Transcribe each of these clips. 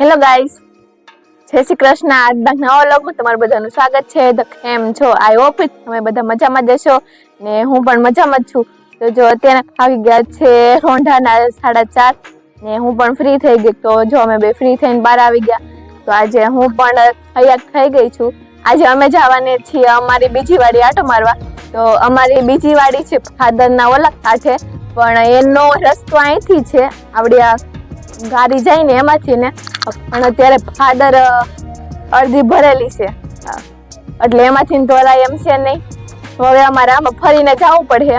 Hello guys જય શ્રી કૃષ્ણ. આજના નવા વ્લોગમાં તમારું બધાનું સ્વાગત છે. તો કેમ છો? આઈ હોપ તમે બધા મજામાં જ હશો ને હું પણ મજામાં જ છું. તો જો અત્યારે આવી ગયા છે રોંઢાના સાડા ચાર ને હું પણ ફ્રી થઈ ગઈ. તો જો અમે બે ફ્રી થઈને બહાર આવી ગયા. તો આજે હું પણ તૈયાર થઈ ગઈ છું. આજે અમે જવાને છીએ અમારી બીજી વાડી આટો મારવા. તો અમારી બીજી વાડી છે ફાધરના ઓલા છે પણ એનો રસ્તો અહીંથી છે. આવડી આ ગાડી જાય ને એમાંથી ને, પણ અત્યારે ફાદર અડધી ભરેલી છે. એટલે એમાંથી ધોરાય એમ છે નહીં. હવે અમારે આમાં ફરીને જવું પડે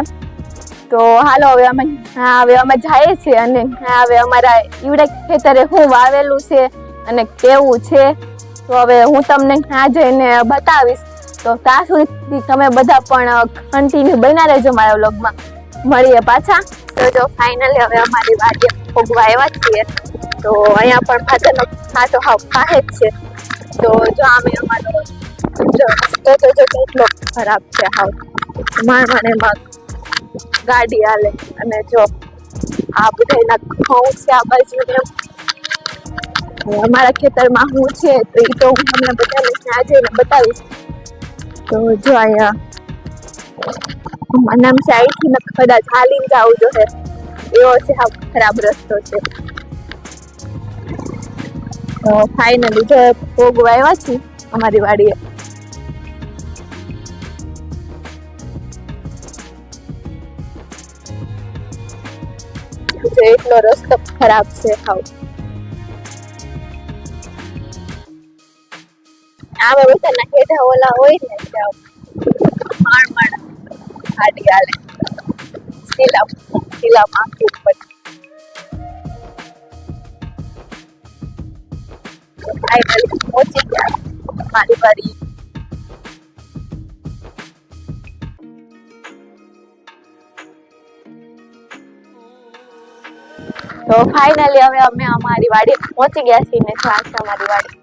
તો હાલો હવે અમે, હા, હવે અમે જઈએ છીએ અને, હા, હવે અમારા ઈવડે ખેતરે શું વાવેલું છે અને કેવું છે, તો હવે હું તમને આ જઈને બતાવીશ. તો ત્યાં સુધી તમે બધા પણ કન્ટિન્યુ બન્યા રહેજો મારા વ્લોગમાં. મળીએ પાછા. તો જો ફાઇનલી હવે અમારી વાડીએ ભોગવા આવ્યા છીએ. તો અહીંયા પણ ફાધરનો ખાતો હાવ ખાહે જ છે. તો જો આમે અમારો રસ્તો તો જો કેટલો ખરાબ છે હાવ. માણ માણ એમાં ગાડી હાલે અને જો આ બધા એના ઘઉં છે આ બાજુ. અમારા ખેતરમાં હું છે તો એ તો હું તમને બધાને ત્યાં જઈને બતાવીશ. તો જો અહીંયા નામ છે અહીંથી ને કદાચ હાલીને જવું જોઈએ એવો છે હા ખરાબ રસ્તો છે. તો ફાઇનલી જો ભોગવા આવ્યા છું અમારી વાડીએ. એટલો રસ્તો ખરાબ છે હાવ. બધા બધાના હેઠા ઓલા હોય ને માણ માણ ગાડી હાલે શીલા શીલા આખી ઉપર. ફાઇનલી પહોંચી ગયા. મારી વાડી તો ફાઇનલી હવે અમે અમારી વાડી પહોંચી ગયા છીએ ને જો અમારી વાડી.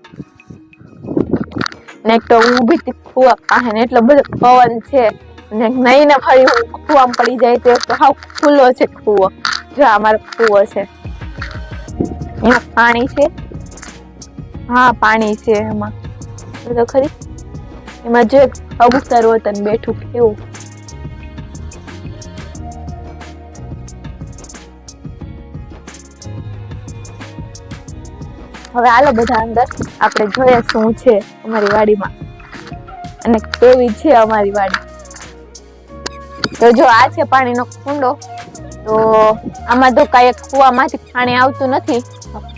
ને તો ઊભી હતી પાસે ને એટલો બધો પવન છે. ને નહીં ને ફરી કુવામાં પડી જાય તો હાવ ખુલ્લો છે કુવો. જો અમારો કુવો છે. એમાં પાણી છે. હા, પાણી છે એમાં. તો ખરી. એમાં જો કબૂતર વતન બેઠું કેવું. હવે હાલો બધા અંદર. આપણે જોઈએ શું છે અમારી વાડીમાં. અને કેવી છે અમારી વાડી. તો જો આ છે પાણીનો કુંડો, તો આમાં તો કાંઈ કૂવામાંથી પાણી આવતું નથી.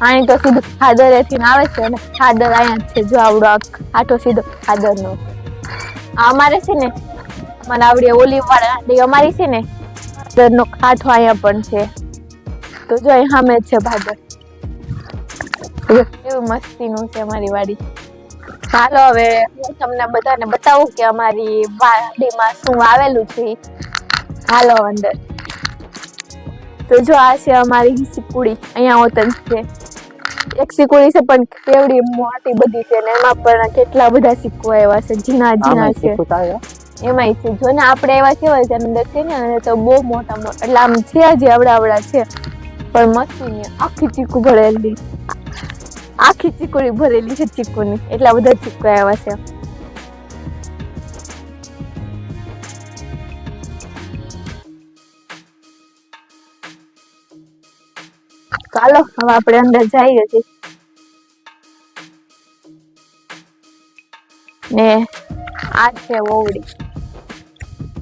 પાણી તો સીધું ખાદરેથી આવે છે અને ખાદર અહીંયા છે જો આવડો આટો સીધો ખાદરનો. અમારે છે ને, મને આવડી ઓલી વાળા અમારી છે ને, ખાદરનો કાંઠો અહીંયા પણ છે. તો જો અહીં સામે છે ભાદર. કેવું મસ્તીનું છે અમારી વાડી. ચાલો હવે હું તમને બધાને બતાવું કે અમારી વાડીમાં શું આવેલું છે. હાલો અંદર. તો જો આ છે અમારી સિકુડી અહીંયા ઓતન છે. એક સિકુડી છે પણ કેવડી મોટી બધી છે ને એમાં પણ કેટલા બધા સિક્કો આવ્યા છે ઝીણા ઝીણા છે. એમાંય છે. જો ને આપણે એવા કેવા છે અંદર છે ને અને તો બહુ મોટા મોટા. એટલે આમ છે જે આવડા આવડા છે. પણ મસ્તી ને આખી ચીકુ ભરેલી. આખી ચીકુડી ભરેલી છે ચીકુની. એટલા બધા ચીકુ આવ્યા છે. ચાલો હવે આપણે અંદર જઈએ છીએ. ને આ છે ઓવડી.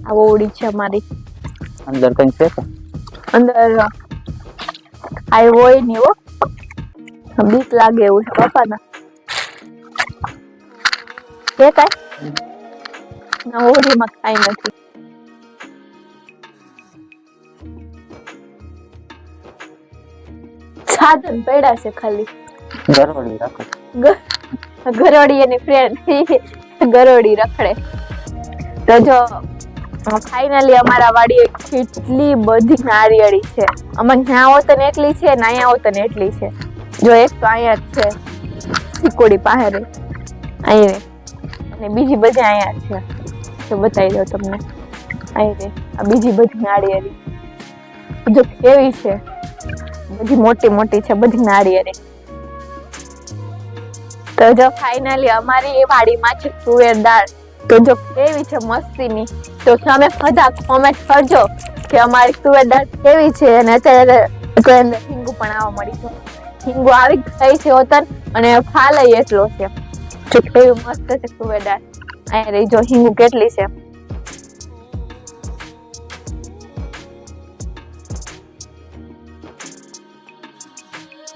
આ ઓવડી છે અમારી. અંદર કઈ છે અંદર આઈ હોય ને હો. બીક લાગે એવું છે પપ્પાના. છે કાંઈ ના ઓવડીમાં કાંઈ નથી. સાધન પડ્યા છે ખાલી. ગરોડી રખડે ગરોડી એની ફ્રેન્ડ ગરોડી રખડે. તો જો ફાઇનલી અમારા વાડીએ કેટલી બધી નારિયેળી છે. અમે ત્યાં હોત ને એટલી છે ને અહીંયા આવો તને એટલી છે. જો એક તો અહીંયા જ છે સિકોડી પાસે અહીં અને બીજી બધી અહીંયા છે. તો બતાવી દો તમને. અહીં રે. આ બીજી બધી નાળિયેરી જો કેવી છે. બધી મોટી મોટી છે, બધી નાળિયેરી તો જો ફાઇનલી અમારી એ વાડીમાં છે તુવેર દાળ. તો જો કેવી છે મસ્તીની. તો તમે બધા કોમેન્ટ કરજો કે અમારી તુવેર દાળ કેવી છે અને અત્યારે હિંગુ પણ આવવા મળી છે. હિંગુ આવી ગઈ છે ઓતર અને ફાલ એટલો છે. જો કેવી મસ્ત છે તુવેર દાળ. રહી જો હિંગુ કેટલી છે.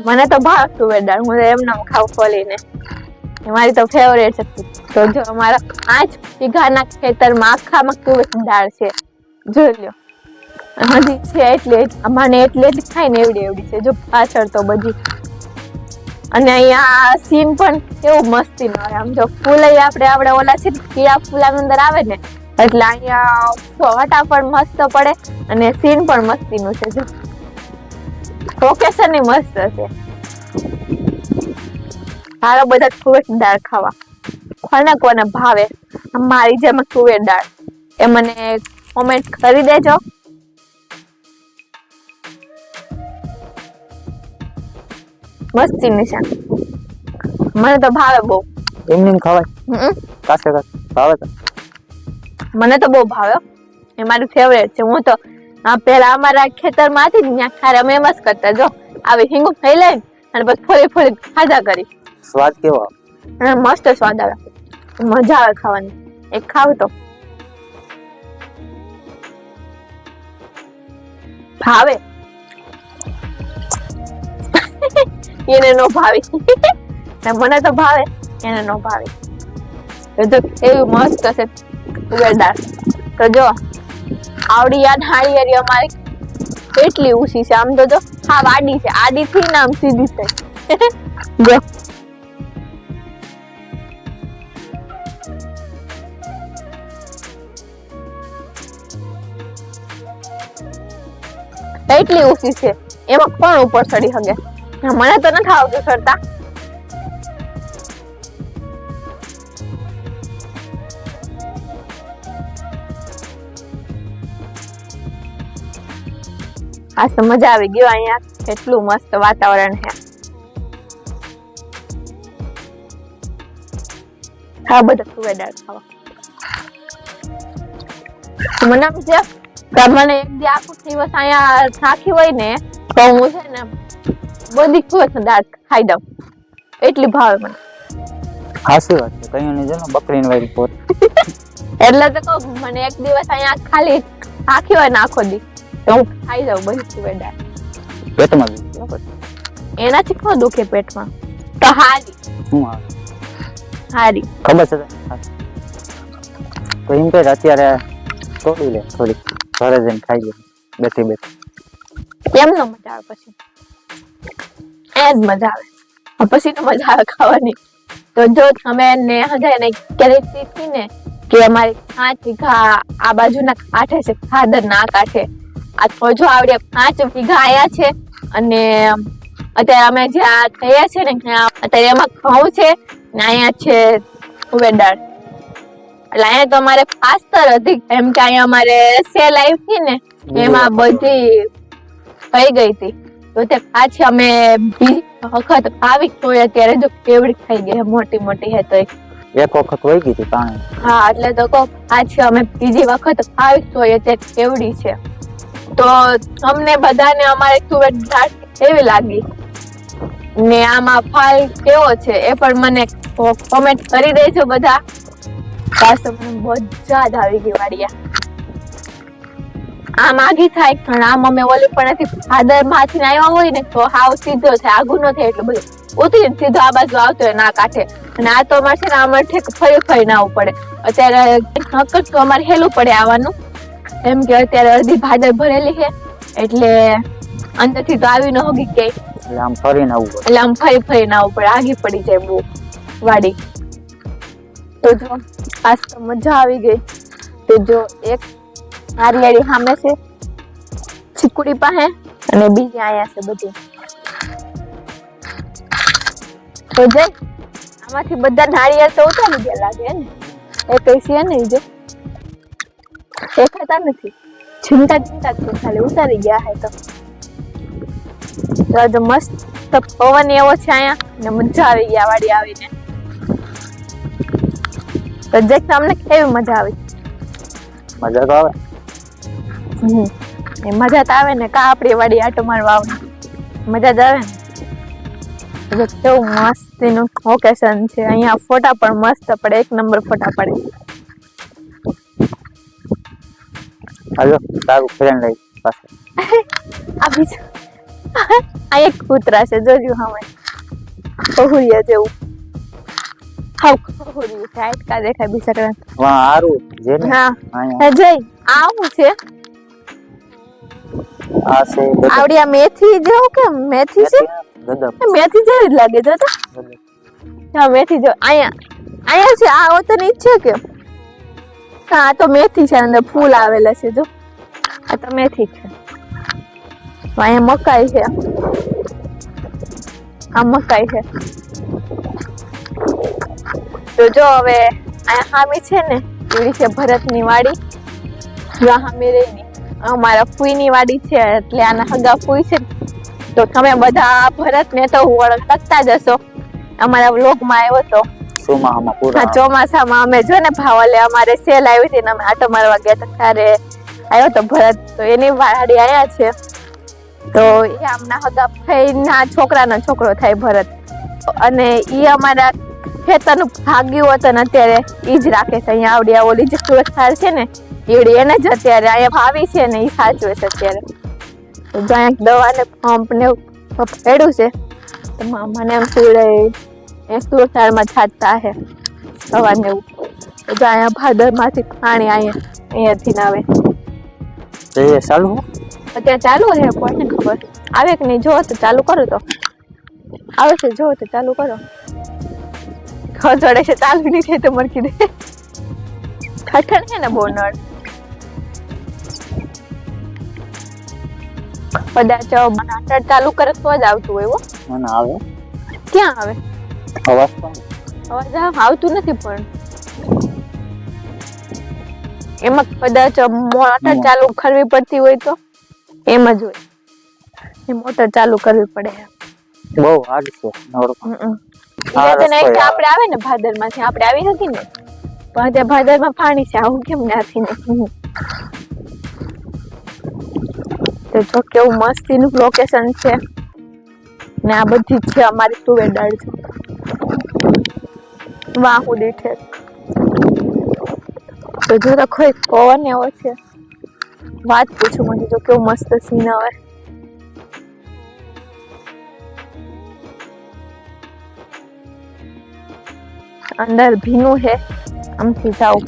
મને તો ભાવ દાળ. હું એમને એમ ખાવ ખોલીને મારી તો ફેવરેટ છે. તો જો અમારા પાંચ વીઘાના ખેતરમાં આખામાં તુવેર છે. જોઈ લ્યો. હજી છે એટલે અમારે એટલે જ ખાય ને એવડી એવડી છે. જો પાછળ તો બધી. અને અહીંયા સીન પણ કેવું મસ્તી નો આમ જો ફૂલ આપણે આપણે ઓલા છે કીડા ફૂલાની અંદર આવે ને, એટલે અહીંયા ફટા પણ મસ્ત પડે અને સીન પણ મસ્તીનું છે. જો લોકેશનની મસ્ત છે હાલો બધા તુવેર દાળ ખાવા. કોને કોને ભાવે? મારી જેમ તુવેર દાળ. એ મને કોમેન્ટ કરી દેજો. મસ્તી નિશાન. મને તો ભાવે બહુ. એમને ખવાય. કાસે કાસે. ભાવે મને તો બહુ ભાવે. એ મારું ફેવરેટ છે. હું તો આ પેલા અમારા ખેતરમાંથી ત્યાં ખારે અમે એમ જ કરતા જો આવી હિંગુ ખાઈ લઈને અને પછી ફોડી ફોડી ખાધા કરી. સ્વાદ કેવો? હા મસ્ત સ્વાદ આવે. મજા આવે ખાવાની. એક ખાવ તો. ભાવે. એને નો ભાવે. ને મને તો ભાવે. એને નો ભાવે. તો એવું મસ્ત છે. તુવેર તો જો આવડી યાદ હાડી હારી અમારી કેટલી ઊંચી છે? આમ તો જો, હા, વાડી છે. આડી થી નામ સીધી જો. એટલી ઊંચી છે. એમાં કોણ ઉપર ચડી શકે મને તો નથી આવતું ચડતા આ તો મજા આવી ગયો અહીંયા. કેટલું મસ્ત વાતાવરણ છે. હા બધા તુવેર દાળ ખાવા મને આમ છે મને એક દી આખો દિવસ અહીંયા થાકી હોય ને તો હું છે ને બધી તુવેર દાળ ખાઈ દઉં. એટલી ભાવે મને. હાસી વાત છે. કયું નહીં જો ને બકરીની વાળી પોત એટલે તો કહું મને એક દિવસ અહીંયા ખાલી આખી હોય ને આખો દી. તો હું ખાઈ જાઉં બહુ તુવેર દાળ પેટમાં એનાથી કોણ દુખે પેટમાં? તો હારી. શું હારી. ખબર છે તો એમ કે અત્યારે તોડી લે થોડી ઘરે જઈને ખાઈ લે. બેઠી બેઠી. કેમ ન મજા આવે પછી? એ જ મજા આવે. પછી તો મજા આવે ખાવાની. તો જો તમે ને હજાય ને ક્યારેક સીખી ને કે અમારી પાંચ ઘા આ બાજુના કાંઠે છે ખાદર ના કાંઠે. આ તો જો આવડે પાંચ વીઘા આયા છે અને અત્યારે અમે જ્યાં થયા છે ને ત્યાં અત્યારે એમાં ઘઉં છે ને અહીંયા છે તુવેર એટલે અહીંયા તો અમારે પાસ્તર હતી એમ કે અહીંયા અમારે સેલ આવી હતી ને એમાં બધી થઈ ગઈ હતી. તો તે પાછી અમે બીજી વખત આવી તો અત્યારે જો કેવડી થઈ ગઈ મોટી મોટી હે તો એક વખત વહી ગઈ હતી પાણી. હા એટલે તો કહો પાછી અમે બીજી વખત આવી તો અત્યારે કેવડી છે. તો અમને બધાને અમારે તુવેર ઘાટ એવી લાગી? ને આમાં ફાલ કેવો છે એ પણ મને કોમેન્ટ કરી દેજો બધા. મને મજા જ આવી ગઈ વાડિયા આમ આગી થાય પણ આમ અમે ઓલી પણ નથી ફાદરમાંથી આવ્યા હોય ને તો હાવ સીધો છે આઘું ન થાય એટલું બધું ઉતરી સીધો આ બાજુ આવતો હોય ના કાંઠે. અને આ તો અમારે છે ને અમારે ઠેક ફરી ફરી ના આવવું પડે. અત્યારે નકર તો અમારે હેલું પડે આવવાનું. એમ કે અત્યારે અડધી ભાદર ભરેલી છે એટલે અંદરથી તો આવી ન હોગી કે એટલે આમ ફરીને આવવું પડે. એટલે આમ ફરી ફરી ના આવવું પડે આગી પડી જાય બહુ વાડી. તો જો આજ તો મજા આવી ગઈ. તો જો એક નારિયેળી સામે છે છીકુડી પાસે અને બીજી અહીંયા છે બધી. તો જય આમાંથી બધા નારિયેળ તો ઉતારી ગયા લાગે ને એ કઈ છે ને જો. દેખાતા નથી. ચિંતા ચિંતા તો ખાલી ઉતારી ગયા હે તો. તો મસ્ત પવન એવો છે અહીંયા ને મજા આવી ગયા વાડી આવીને. તો જેક તમને કેવી મજા આવી? મજા તો આવે. હમ. મજા તો આવે ને કા આપણી વાડી આટો મારવા આવે મજા જ આવે ને. કેવું કેવું મસ્તીનું લોકેશન છે. અહીંયા ફોટા પણ મસ્ત પડે એક નંબર ફોટા પડે. હાલો તારું ફ્રેન્ડ લઈ પાસે આ બીજું આ એક કૂતરા છે જોજો હવે કહુરિયા જેવું હાવ કહુરિયું છે આટકા દેખાય બિચારા વાં હારું જે હા જય આવું છે આ છે. આવડી આ મેથી જેવું કે મેથી છે મેથી જેવી જ લાગે જો તો હા મેથી જો અહીંયા અહીંયા છે આ વતન ઈચ્છે છે કે આ તો મેથી છે અંદર ફૂલ આવેલા છે, જો. આ તો મેથી છે. અહીંયા મકાઈ છે. આ મકાઈ છે. તો જો હવે અહીંયા હામી છે ને એવી છે ભરતની વાડી. જો હામી રહી અમારા ફૂઈની વાડી છે, એટલે આના હગા ફૂઈ છે. તો તમે બધા ભરતને તો ઓળખતા જ હશો. અમારા વ્લોગમાં આવ્યો તો. ચોમાહામાં પૂરા ચોમાસામાં અમે જો ને ભાવલે અમારે સેલ આવી હતી ને અમે આટો મારવા ગયા હતા ત્યારે આવ્યો તો ભરત. તો એની વાડી આયા છે. તો એ આમના હગા ફઈના છોકરાનો છોકરો થાય ભરત. અને ઈ અમારા ખેતરનું ભાગ્યું હતું ને અત્યારે ઈ જ રાખે છે. અહીંયા આવડી ઓલી જે સુરક્ષા છે ને એવડી એને જ અત્યારે અહીંયા ભાવી છે ને ઈ સાચવે છે અત્યારે. તો જો અહીંયા દવા ને પંપ ને એવું પડ્યું છે, તો મામાને એમ પીવડે એ સુરસાળમાં છાંટતા હે. સવારને એવું તો અહીંયા ભાદરમાંથી પાણી અહીંયા અહીંયાથી ના આવે. તો એ ચાલુ હે? અત્યારે ચાલુ હે કોને ખબર? આવે કે નહીં? જો તો ચાલુ કરો તો. આવે છે જો તો ચાલુ કરો. ખજડે છે ચાલુ નહીં થાય તો મરકી દે. ઠઠણ છે ને બહુ નળ કદાચ ચાલુ કરે તો જ આવતું હોય. મને આવે. ક્યાં આવે? અવાજ અવાજ આવતું નથી પણ. એમાં કદાચ મોટર ચાલુ કરવી પડતી હોય તો? એમ જ હોય. એ મોટર ચાલુ કરવી પડે. બહુ હાર્ડ છે આપણે આવે ને ભાદરમાંથી આપણે આવી હતી ને? ત્યાં ભાદરમાં પાણી છે આવું કેમ નથી ને તો જો કેવું મસ્તીનું લોકેશન છે. ને આ બધી છે અમારી તુવેર દાળ છે. વાહ દીઠે જો તો કોઈ પવન એવો છે વાત પૂછું મને જો કેવો મસ્ત સીન આવે. અંદર ભીનું છે આમથી જાઉં.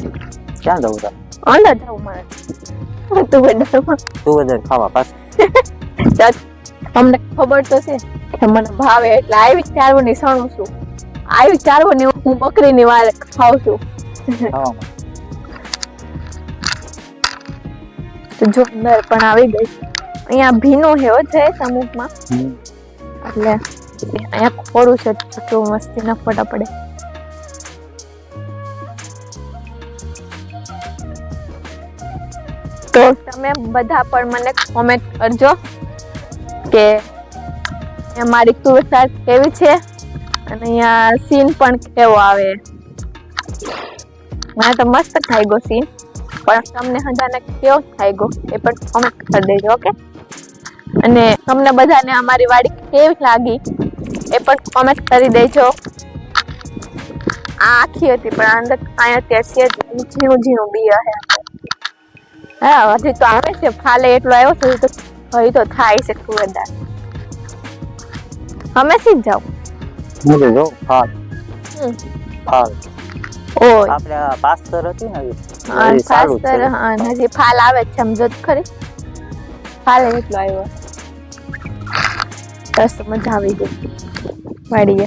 ક્યાં જવું તા અંદર જાઉં મારે. તું દાળમાં તું વધારે ખાવા પાસ. તમને ખબર તો છે કે મને ભાવે એટલે આવી ચારવો નિશાણું છું. આવી ચારવો ની હું બકરી ની વારે ખાઉં છું. તો જો અંદર પણ આવી ગઈ. અહીંયા ભીનું હેવો છે અમુકમાં. એટલે અહીંયા ખોડું છે તો મસ્તી ના ફોટા પડે. તો તમે બધા પણ મને કોમેન્ટ કરજો કે મારી તુવેર કેવી છે? અને અહીંયા સીન પણ કેવો આવે. મને તો મસ્ત ખાઈ ગયો સીન પણ તમને હજાને કેવો ખાઈ ગયો એ પણ કોમેન્ટ કરી દેજો ઓકે અને તમને બધાને અમારી વાડી કેવી લાગી એ પણ કોમેન્ટ કરી દેજો. આ આખી હતી, પણ અંદર કાંઈ અત્યારે છે ઝીણું ઝીણું બી હે. હા, હજી તો આવે છે. ફાલે એટલો આવ્યો છે તો હજી તો થાય છે ખૂબ અમે સી જ જાઓ હું. જો ફાલ. ફાલ ઓય. આપણે પાસ્તર હતી ને હા, એ સારું છે. પાસ્તર, હા, હજી ફાલ આવે છે સમજો તો ખરી. ફાલ એટલો આવ્યો. બસ મજા આવી ગઈ. વાડીએ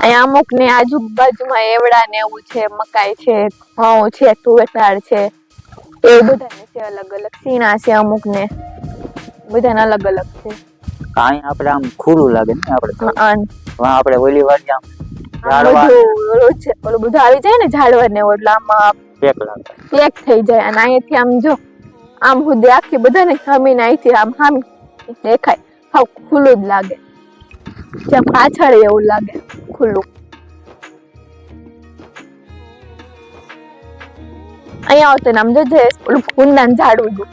અહીંયા અમુક ને આજુબાજુમાં એવડા ને એવું છે મકાઈ છે ઘઉં છે તુવેર છે. એ બધાને છે અલગ અલગ. સીણા છે અમુક ને બધાને અલગ અલગ છે. કાંઈ આપણે આમ ખુલ્લું લાગે ને આપણે હા આપણે ઓલી વાળી આમ ઝાડવા ઓલું બધું આવી જાય ને ઝાડવા ને એટલે આમ પેક લાગે. પેક થઈ જાય. અને અહીંયાથી આમ જો આમ સુધી આખી બધાને જમીન અહીંથી આમ આમ દેખાય. હાવ ખુલ્લું જ લાગે. ત્યાં પાછળ એવું લાગે ખુલ્લું. અહીંયા આવતો ને આમ જો જે ઓલું કુંદાન ઝાડવું.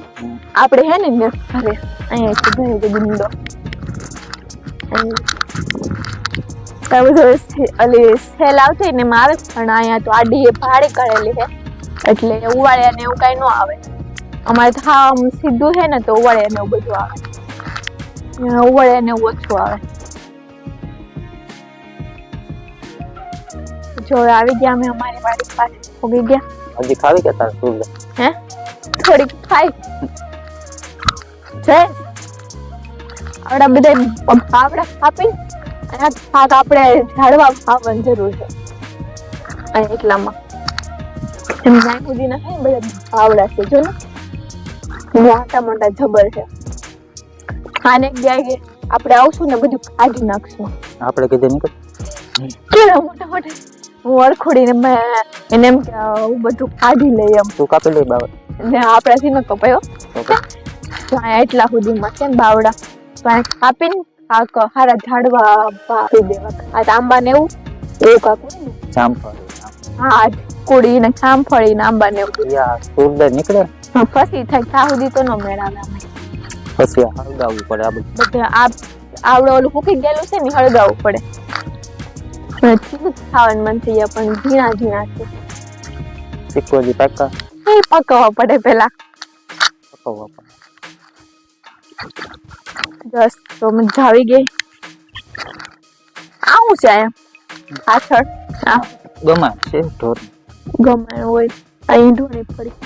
આપણે હે ને ઘરે અહીંયા ગુંદો આ બધું ઓલી સેલ આવતી ને એમાં આવે પણ અહીંયા તો આડી એ ભાડે કરેલી છે એટલે ઉવાળ્યા ને એવું કઈ ન આવે. અમારે તો હા આમ સીધું છે ને તો ઉવાળ્યા ને એવું બધું આવે. ઉવાળ્યા ને એવું ઓછું આવે. જો આવી ગયા અમે અમારી વાડી પાસે ઉગી ગયા? હજી ખાવી કે તાર હે? થોડીક ખાઈ. છે આવડા બધા આપડા કાપી અને આ આપણે ઝાડવા ખાવાની જરૂર છે. અને એટલામાં એમ જ્યાં સુધી ના થાય બધા આવડા છે જો ને. મોટા મોટા જબર છે. આને ગયા કે આપણે આવશું ને બધું કાઢી નાખશું. આપણે કીધું નીકળ કેવા મોટા મોટા? હું અરખોડીને મેં એને એમ કે બધું કાઢી લઈ એમ. તું કાપી લઈ બાવડ ને આપણાથી ન કપાયો એટલા સુધીમાં ને બાવડા. તો આપીને કાપીને હારા ઝાડવા વાવી દેવા. આ તો આંબા ને એવું? એવું કાક હોય હા કુડી ને જામફળી ને આંબા ને એવું નીકળે? ફસી થાય ત્યાં સુધી તો ન મેળાવે પછી હળગાવવું પડે આ બધું. બધે આ આવડે ઓલું ફૂકી ગયેલું છે ને હળગાવવું પડે. ખાવાનું મન થઈ ગયા પણ ઝીણા ઝીણા છે. સિક્કો પાકા પકવવા પડે પેલા પકવવા પડે. બસ તો મજા આવી ગઈ. આવું છે અહીંયા? પાછળ? આ ગમે છે ઢોર. ગમે હોય. અહીં ઢોળી પડી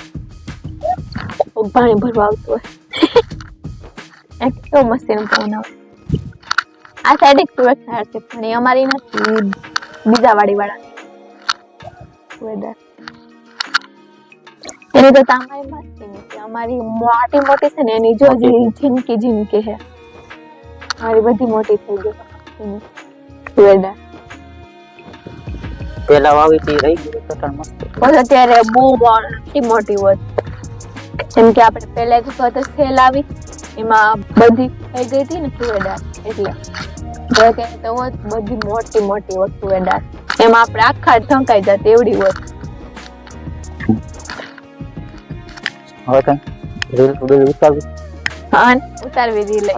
પાણી ભરવા આવતું હોય. એક તો મસ્તી પવન આવે. આ સાઈડ એક સુરત શહેર છે પણ એ અમારી નથી બીજા વાડી વાળા વેધર એની તો તમારી મસ્તી નથી. અમારી મોટી મોટી છે ને એની જો જિંદગી ઝીનકી છે. મારી બધી મોટી થઈ ગઈ. વેડા પેલા. વાવી તી રહી ગઈ કટણ મસ્ત. અત્યારે બહુ મોટી મોટી હોય. જેમ કે આપણે પહેલા એક વખત સેલ આવી એમાં બધી થઈ ગઈ હતી ને તુવેદાર એટલે. હવે તો હોત બધી મોટી મોટી હોત સુવેડા એમાં આપણે આખા ઢંકાઈ જતી એવડી હોત હવે કઈ? રીલ બીલ ઉતારવી? હા ઉતારવી રીલ.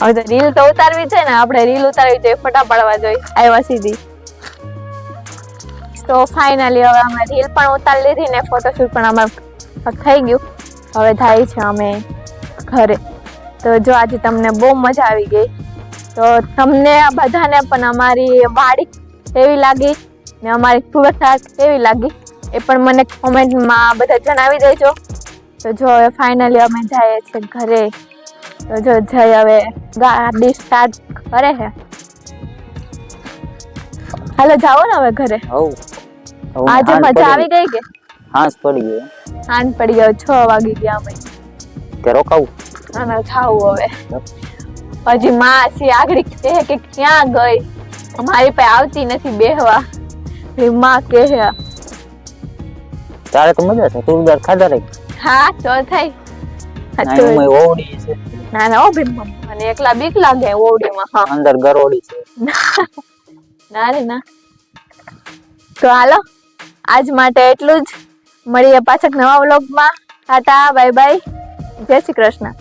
હવે તો રીલ તો ઉતારવી છે ને, આપણે રીલ ઉતારવી જોઈએ ફોટા પાડવા જોઈએ. આવ્યા સીધી. તો ફાઇનલી હવે અમે રીલ પણ ઉતારી લીધી ને ફોટોશૂટ પણ અમારે થઈ ગયું. હવે થાય છે અમે ઘરે. તો જો આજે તમને બહુ મજા આવી ગઈ. તો તમને આ બધાને પણ અમારી વાડી કેવી લાગી ને અમારી સુરત કેવી લાગી એ પણ મને કોમેન્ટમાં બધા જણાવી દેજો. તો જો હવે ફાઇનલી અમે જઈએ છીએ ઘરે. જો જય હવે ગાડી સ્ટાર્ટ કરે છે. હાલો જાઓ ને હવે ઘરે. આજે મજા આવી ગઈ કે? હાંસ પડી ગયો હાંસ પડી ગયો છ વાગી ગયા અમે. તે રોકાવું? ના ના જાવું હવે. હજી માસી આગળ કહે કે ક્યાં ગઈ? મારી પાસે આવતી નથી બેહવા. પછી માં કહે તારે તો મજા છે તું ખાધા રહી હા તો થાય. હા, તો- ઓવડી છે. ના ના ઓ મને એકલા બીક લાગે ઓવડીમાં હા. અંદર ગરોડી છે. ના રે ના. તો હાલો આજ માટે એટલું જ. મળીએ પાછળ નવા વ્લોગમાં. ટાટા બાય બાય જય શ્રી કૃષ્ણ.